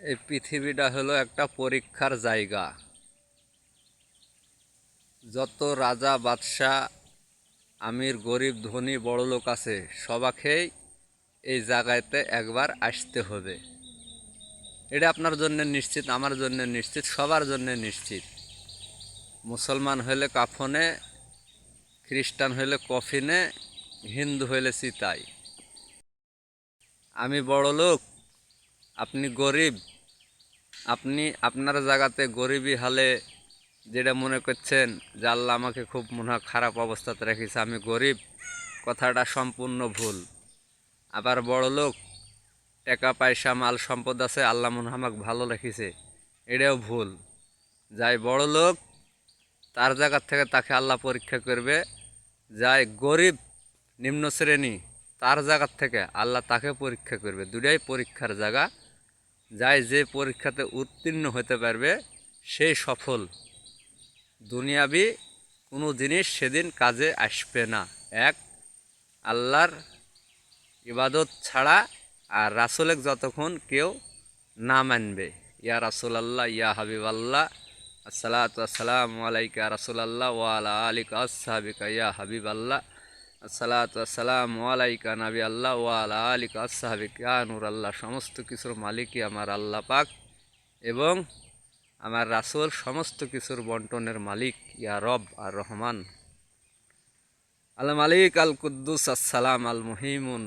এই পৃথিবীটা হলো একটা পরীক্ষার জায়গা। যত রাজা, বাদশাহ, আমির, গরিব, ধনী, বড় লোক আছে সবাকেই এই জায়গাতে একবার আসতে হবে। এটা আপনার জন্য নিশ্চিত, আমার জন্য নিশ্চিত, সবার জন্য নিশ্চিত। মুসলমান হলে কাফনে, খ্রিস্টান হলে কফিনে, হিন্দু হলে চিতাই আমি বড় লোক আপনি গরিব, আপনি আপনার জায়গাতে গরিবই হালে যেটা মনে করছেন যে আল্লাহ আমাকে খুব মনে খারাপ অবস্থাতে রেখেছে, আমি গরিব, কথাটা সম্পূর্ণ ভুল। আবার বড় লোক, টাকা, পয়সা, মাল, সম্পদ আছে, আল্লাহ মনে আমাকে ভালো রেখেছে, এটাও ভুল। যাই বড় লোক, তার জায়গার থেকে তাকে আল্লাহ পরীক্ষা করবে, যাই গরিব, নিম্ন শ্রেণি, তার জায়গার থেকে আল্লাহ তাকে পরীক্ষা করবে দুটাই পরীক্ষার জায়গা। যাই যে পরীক্ষাতে উত্তীর্ণ হতে পারবে সেই সফল। দুনিয়াবি কোনো জিনিস সেদিন কাজে আসবে না। এক, আল্লাহর ইবাদত ছাড়া আর রাসুলেক যতক্ষণ কেউ না মানবে। ইয়া রাসুল আল্লাহ ইয়া হাবিব আল্লাহ আসসালাতু আসসালামু আলাইকা রাসুলাল্লাহ ওয়ালা আলিকা আসসাহাবিকা ইয়া হাবিব আল্লাহ আসসালাতু আসসালামু আলাইকা নাবি আল্লাহ ওয়ালা আলিক আসসাহাবিকা আনুর আল্লাহ সমস্ত কিছুর মালিকই আমার আল্লাহ পাক এবং আমার রাসুল সমস্ত কিছুর বন্টনের মালিক, ইয়া রব আর রহমান। আল মালিক আল কুদ্দুস, আসসালাম আল মুহিমুন।